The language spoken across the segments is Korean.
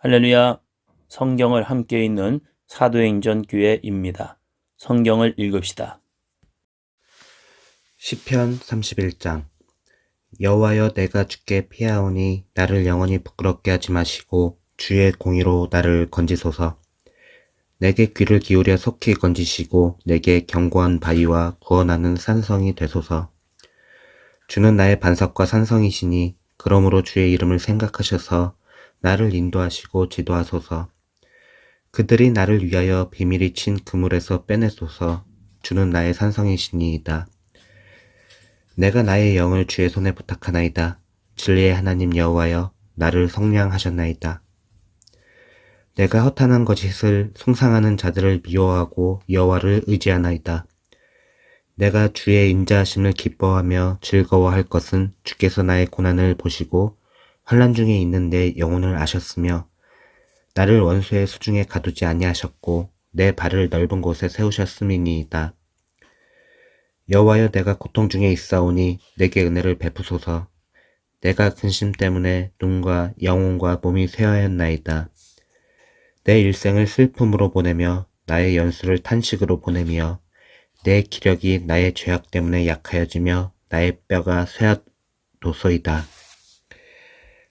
할렐루야. 성경을 함께 읽는 사도행전 교회입니다. 성경을 읽읍시다. 시편 31장 여호와여 내가 주께 피하오니 나를 영원히 부끄럽게 하지 마시고 주의 공의로 나를 건지소서 내게 귀를 기울여 속히 건지시고 내게 견고한 바위와 구원하는 산성이 되소서 주는 나의 반석과 산성이시니 그러므로 주의 이름을 생각하셔서 나를 인도하시고 지도하소서 그들이 나를 위하여 비밀이 친 그물에서 빼내소서 주는 나의 산성이시니이다 내가 나의 영을 주의 손에 부탁하나이다. 진리의 하나님 여호와여, 나를 성량하셨나이다. 내가 허탄한 거짓을 숭상하는 자들을 미워하고 여호와를 의지하나이다. 내가 주의 인자하심을 기뻐하며 즐거워할 것은 주께서 나의 고난을 보시고 환란 중에 있는 내 영혼을 아셨으며 나를 원수의 수중에 가두지 아니하셨고 내 발을 넓은 곳에 세우셨음이니이다. 여호와여 내가 고통 중에 있사오니 내게 은혜를 베푸소서. 내가 근심 때문에 눈과 영혼과 몸이 쇠하였나이다. 내 일생을 슬픔으로 보내며 나의 연수를 탄식으로 보내며 내 기력이 나의 죄악 때문에 약하여지며 나의 뼈가 쇠하 도소이다.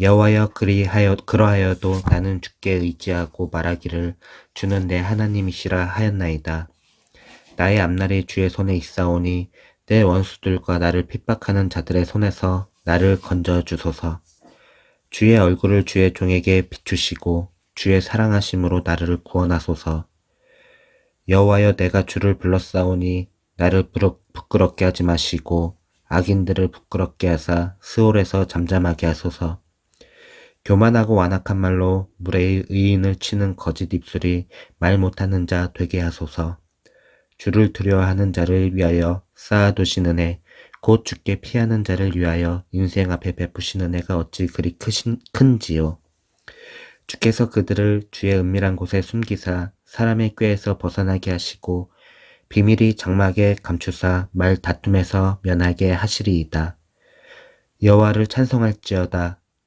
여호와여 그리하여 그러하여도 나는 주께 의지하고 말하기를 주는 내 하나님이시라 하였나이다. 나의 앞날이 주의 손에 있사오니 내 원수들과 나를 핍박하는 자들의 손에서 나를 건져 주소서. 주의 얼굴을 주의 종에게 비추시고 주의 사랑하심으로 나를 구원하소서. 여호와여 내가 주를 불렀사오니 나를 부끄럽게 하지 마시고 악인들을 부끄럽게 하사 스올에서 잠잠하게 하소서. 교만하고 완악한 말로 물의 의인을 치는 거짓 입술이 말 못하는 자 되게 하소서. 주를 두려워하는 자를 위하여 쌓아두시는 애, 곧 죽게 피하는 자를 위하여 인생 앞에 베푸시는 애가 어찌 그리 크신, 큰지요. 주께서 그들을 주의 은밀한 곳에 숨기사 사람의 꾀에서 벗어나게 하시고 비밀이 장막에 감추사 말 다툼에서 면하게 하시리이다. 여호와를 찬송할지어다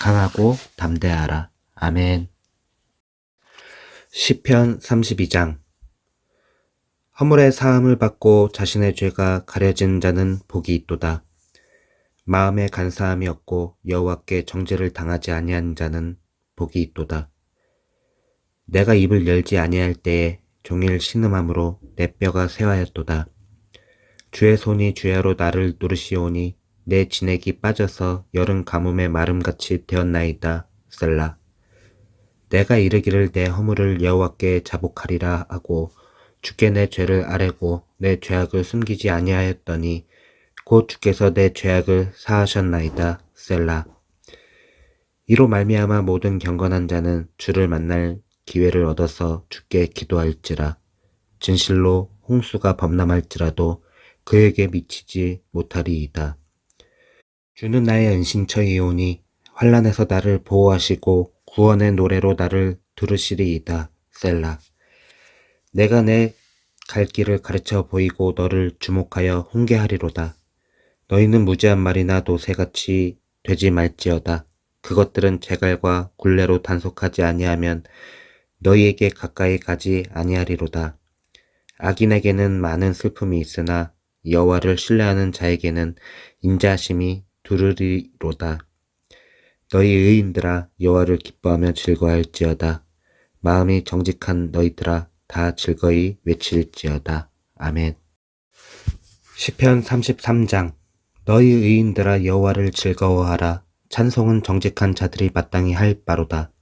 강하고 담대하라. 아멘. 시편 32장 허물의 사함을 받고 자신의 죄가 가려진 자는 복이 있도다. 마음에 간사함이 없고 여호와께 정죄를 당하지 아니한 자는 복이 있도다. 내가 입을 열지 아니할 때에 종일 신음함으로 내 뼈가 쇠하였도다. 주의 손이 주야로 나를 누르시오니 내 진액이 빠져서 여름 가뭄의 마름같이 되었나이다. 셀라. 내가 이르기를 내 허물을 여호와께 자복하리라 하고 주께 내 죄를 아뢰고 내 죄악을 숨기지 아니하였더니 곧 주께서 내 죄악을 사하셨나이다. 셀라. 이로 말미암아 모든 경건한 자는 주를 만날 기회를 얻어서 주께 기도할지라. 진실로 홍수가 범람할지라도 그에게 미치지 못하리이다. 주는 나의 은신처이오니 환란에서 나를 보호하시고 구원의 노래로 나를 들으시리이다. 셀라. 내가 내 갈 길을 가르쳐 보이고 너를 주목하여 훈계하리로다. 너희는 무지한 말이나 노새같이 되지 말지어다. 그것들은 제갈과 굴레로 단속하지 아니하면 너희에게 가까이 가지 아니하리로다. 악인에게는 많은 슬픔이 있으나 여호와를 신뢰하는 자에게는 인자심이 두르리로다. 너희 의인들아 여호와를 기뻐하며 즐거워할지어다. 마음이 정직한 너희들아 다 즐거이 외칠지어다. 아멘. 시편 33장 너희 의인들아 여호와를 즐거워하라. 찬송은 정직한 자들이 마땅히 할 바로다.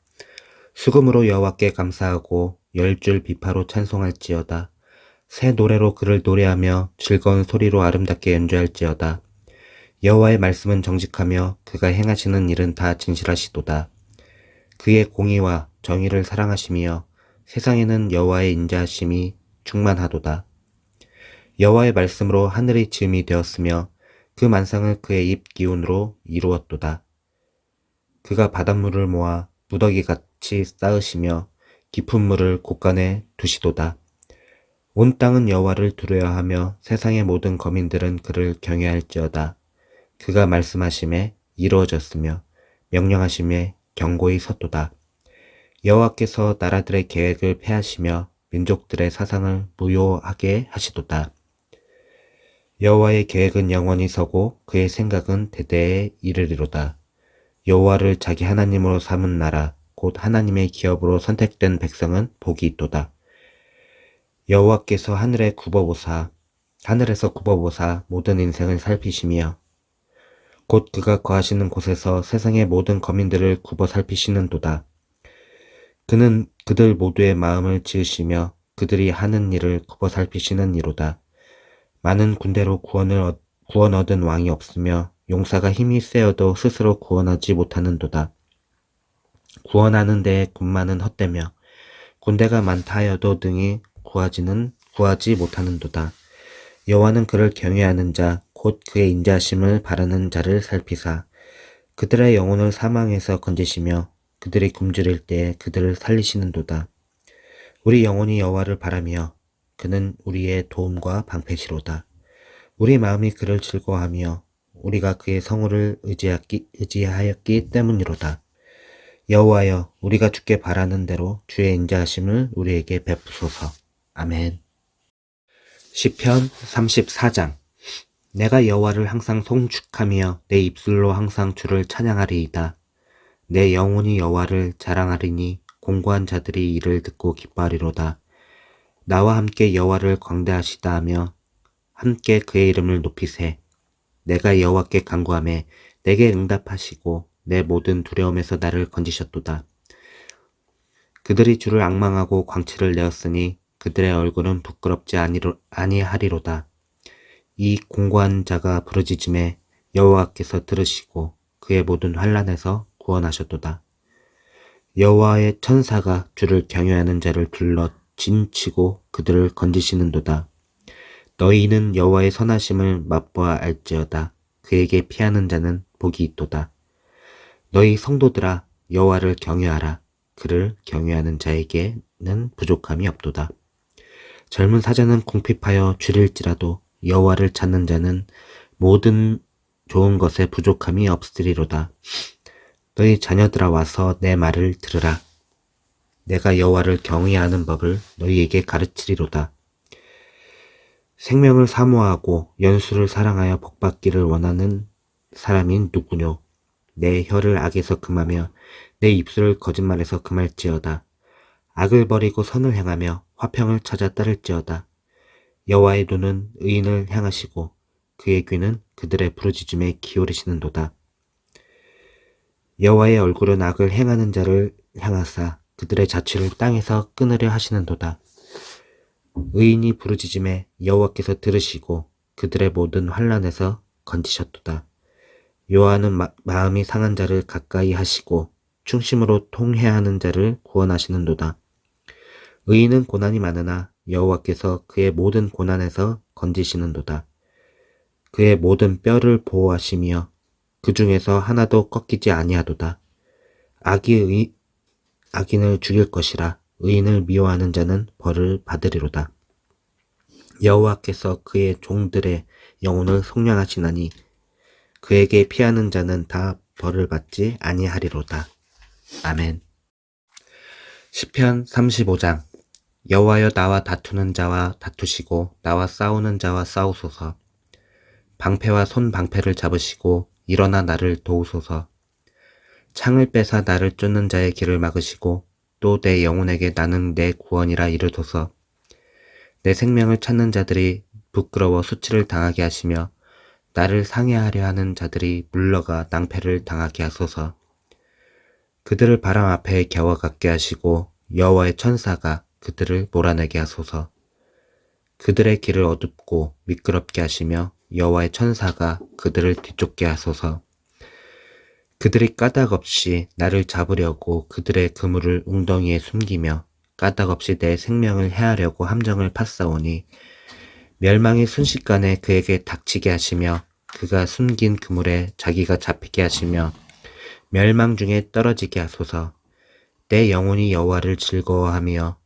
수금으로 여호와께 감사하고 열 줄 비파로 찬송할지어다. 새 노래로 그를 노래하며 즐거운 소리로 아름답게 연주할지어다. 여호와의 말씀은 정직하며 그가 행하시는 일은 다 진실하시도다. 그의 공의와 정의를 사랑하시며 세상에는 여호와의 인자하심이 충만하도다. 여호와의 말씀으로 하늘이 지음이 되었으며 그 만상을 그의 입 기운으로 이루었도다. 그가 바닷물을 모아 무더기 같이 쌓으시며 깊은 물을 곳간에 두시도다. 온 땅은 여호와를 두려워하며 세상의 모든 거민들은 그를 경외할지어다. 그가 말씀하심에 이루어졌으며 명령하심에 경고히 섰도다. 여호와께서 나라들의 계획을 폐하시며 민족들의 사상을 무효하게 하시도다. 여호와의 계획은 영원히 서고 그의 생각은 대대에 이르리로다. 여호와를 자기 하나님으로 삼은 나라 곧 하나님의 기업으로 선택된 백성은 복이 있도다. 여호와께서 하늘에 굽어보사 하늘에서 굽어보사 모든 인생을 살피시며 곧 그가 거하시는 곳에서 세상의 모든 거민들을 굽어 살피시는도다. 그는 그들 모두의 마음을 지으시며 그들이 하는 일을 굽어 살피시는 이로다. 많은 군대로 구원을 얻, 구원 얻은 왕이 없으며 용사가 힘이 세어도 스스로 구원하지 못하는도다. 구원하는 데에 군마는 헛되며 군대가 많다 하여도 등이 구하지는 구하지 못하는도다. 여호와는 그를 경외하는 자, 곧 그의 인자심을 바라는 자를 살피사 그들의 영혼을 사망에서 건지시며 그들이 굶주릴 때에 그들을 살리시는도다. 우리 영혼이 여호와를 바라며 그는 우리의 도움과 방패시로다. 우리 마음이 그를 즐거워하며 우리가 그의 성우를 의지하기, 의지하였기 때문이로다. 여호와여 우리가 주께 바라는 대로 주의 인자하심을 우리에게 베푸소서. 아멘. 시편 34장 내가 여호와를 항상 송축하며 내 입술로 항상 주를 찬양하리이다. 내 영혼이 여호와를 자랑하리니 공고한 자들이 이를 듣고 기뻐하리로다. 나와 함께 여호와를 광대하시다 하며 함께 그의 이름을 높이세. 내가 여호와께 간구함에 내게 응답하시고 내 모든 두려움에서 나를 건지셨도다. 그들이 주를 악망하고 광채를 내었으니 그들의 얼굴은 부끄럽지 아니하리로다. 이 공고한 자가 부르짖음에 여호와께서 들으시고 그의 모든 환란에서 구원하셨도다. 여호와의 천사가 주를 경외하는 자를 불러 진치고 그들을 건지시는도다. 너희는 여호와의 선하심을 맛보아 알지어다. 그에게 피하는 자는 복이 있도다. 너희 성도들아 여호와를 경외하라. 그를 경외하는 자에게는 부족함이 없도다. 젊은 사자는 궁핍하여 줄일지라도 여호와를 찾는 자는 모든 좋은 것에 부족함이 없으리로다. 너희 자녀들아 와서 내 말을 들으라. 내가 여호와를 경외하는 법을 너희에게 가르치리로다. 생명을 사모하고 연수를 사랑하여 복받기를 원하는 사람인 누구뇨? 내 혀를 악에서 금하며 내 입술을 거짓말에서 금할지어다. 악을 버리고 선을 행하며 화평을 찾아 따를지어다. 여호와의 눈은 의인을 향하시고 그의 귀는 그들의 부르짖음에 기울이시는도다. 여호와의 얼굴은 악을 행하는 자를 향하사 그들의 자취를 땅에서 끊으려 하시는도다. 의인이 부르짖음에 여호와께서 들으시고 그들의 모든 환란에서 건지셨도다. 여호와는 마, 마음이 상한 자를 가까이 하시고 충심으로 통회하는 자를 구원하시는도다. 의인은 고난이 많으나 여호와께서 그의 모든 고난에서 건지시는도다. 그의 모든 뼈를 보호하시며 그 중에서 하나도 꺾이지 아니하도다. 악이 의, 악인을 죽일 것이라 의인을 미워하는 자는 벌을 받으리로다. 여호와께서 그의 종들의 영혼을 속량하시나니 그에게 피하는 자는 다 벌을 받지 아니하리로다. 아멘. 시편 35장 여호와여 나와 다투는 자와 다투시고 나와 싸우는 자와 싸우소서. 방패와 손 방패를 잡으시고 일어나 나를 도우소서. 창을 빼사 나를 쫓는 자의 길을 막으시고 또 내 영혼에게 나는 내 구원이라 이르소서. 내 생명을 찾는 자들이 부끄러워 수치를 당하게 하시며 나를 상해하려 하는 자들이 물러가 낭패를 당하게 하소서. 그들을 바람 앞에 겨워 갖게 하시고 여호와의 천사가 그들을 몰아내게 하소서. 그들의 길을 어둡고 미끄럽게 하시며 여호와의 천사가 그들을 뒤쫓게 하소서. 그들이 까닭 없이 나를 잡으려고 그들의 그물을 웅덩이에 숨기며 까닭 없이 내 생명을 해하려고 함정을 팠사오니 멸망이 순식간에 그에게 닥치게 하시며 그가 숨긴 그물에 자기가 잡히게 하시며 멸망 중에 떨어지게 하소서. 내 영혼이 여호와를 즐거워하며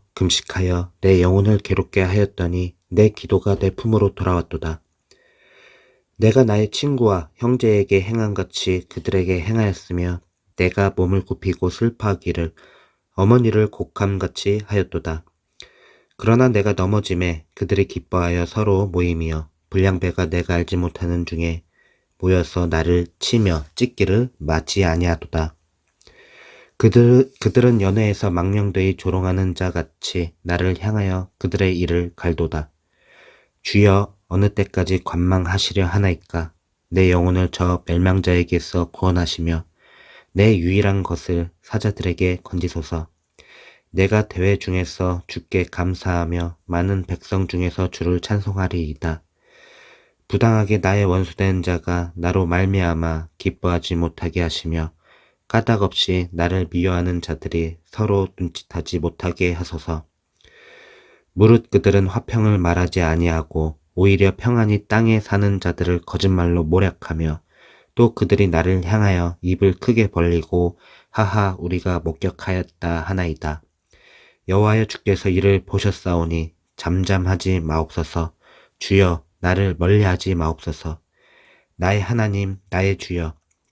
금식하여 내 영혼을 괴롭게 하였더니 내 기도가 내 품으로 돌아왔도다. 내가 나의 친구와 형제에게 행한 같이 그들에게 행하였으며 내가 몸을 굽히고 슬퍼하기를 어머니를 곡함같이 하였도다. 그러나 내가 넘어짐에 그들이 기뻐하여 서로 모임이여 불량배가 내가 알지 못하는 중에 모여서 나를 치며 찢기를 마치 아니하도다. 그들, 그들은 연회에서 망령되이 조롱하는 자 같이 나를 향하여 그들의 일을 갈도다. 주여 어느 때까지 관망하시려 하나이까 내 영혼을 저 멸망자에게서 구원하시며 내 유일한 것을 사자들에게 건지소서. 내가 대회 중에서 주께 감사하며 많은 백성 중에서 주를 찬송하리이다. 부당하게 나의 원수된 자가 나로 말미암아 기뻐하지 못하게 하시며 까닭 없이 나를 미워하는 자들이 서로 눈짓하지 못하게 하소서. 무릇 그들은 화평을 말하지 아니하고 오히려 평안히 땅에 사는 자들을 거짓말로 모략하며 또 그들이 나를 향하여 입을 크게 벌리고 하하 우리가 목격하였다 하나이다. 여호와여 주께서 이를 보셨사오니 잠잠하지 마옵소서. 주여 나를 멀리하지 마옵소서. 나의 하나님 나의 주여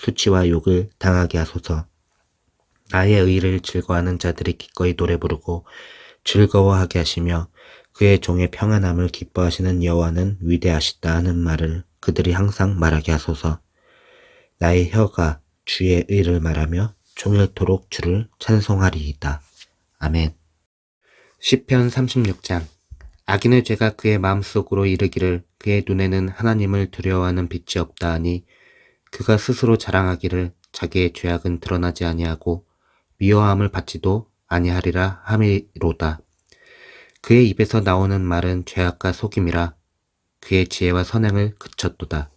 수치와 욕을 당하게 하소서. 나의 의를 즐거워하는 자들이 기꺼이 노래 부르고 즐거워하게 하시며 그의 종의 평안함을 기뻐하시는 여호와는 위대하시다 하는 말을 그들이 항상 말하게 하소서. 나의 혀가 주의 의를 말하며 종일토록 주를 찬송하리이다. 아멘. 시편 36장 악인의 죄가 그의 마음속으로 이르기를 그의 눈에는 하나님을 두려워하는 빛이 없다 하니 그가 스스로 자랑하기를 자기의 죄악은 드러나지 아니하고 미워함을 받지도 아니하리라 함이로다. 그의 입에서 나오는 말은 죄악과 속임이라 그의 지혜와 선행을 그쳤도다.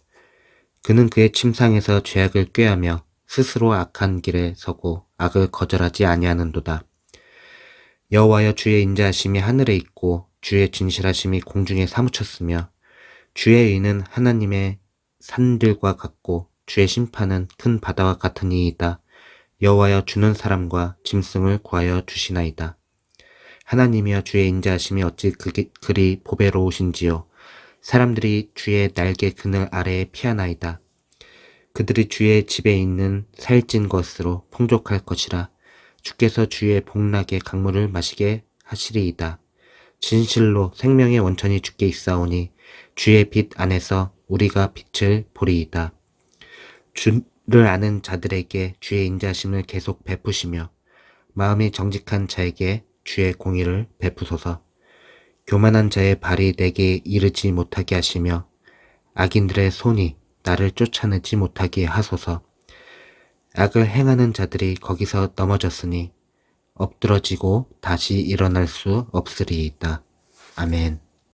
그는 그의 침상에서 죄악을 꾀하며 스스로 악한 길에 서고 악을 거절하지 아니하는도다. 여호와여 주의 인자하심이 하늘에 있고 주의 진실하심이 공중에 사무쳤으며 주의 의는 하나님의 산들과 같고 주의 심판은 큰 바다와 같으니이다. 여호와여 주는 사람과 짐승을 구하여 주시나이다. 하나님이여 주의 인자하심이 어찌 그게, 그리 보배로우신지요. 사람들이 주의 날개 그늘 아래에 피하나이다. 그들이 주의 집에 있는 살찐 것으로 풍족할 것이라 주께서 주의 복락의 강물을 마시게 하시리이다. 진실로 생명의 원천이 주께 있사오니 주의 빛 안에서 우리가 빛을 보리이다. 주를 아는 자들에게 주의 인자심을 계속 베푸시며 마음이 정직한 자에게 주의 공의를 베푸소서. 교만한 자의 발이 내게 이르지 못하게 하시며 악인들의 손이 나를 쫓아내지 못하게 하소서. 악을 행하는 자들이 거기서 넘어졌으니 엎드러지고 다시 일어날 수 없으리이다. 아멘.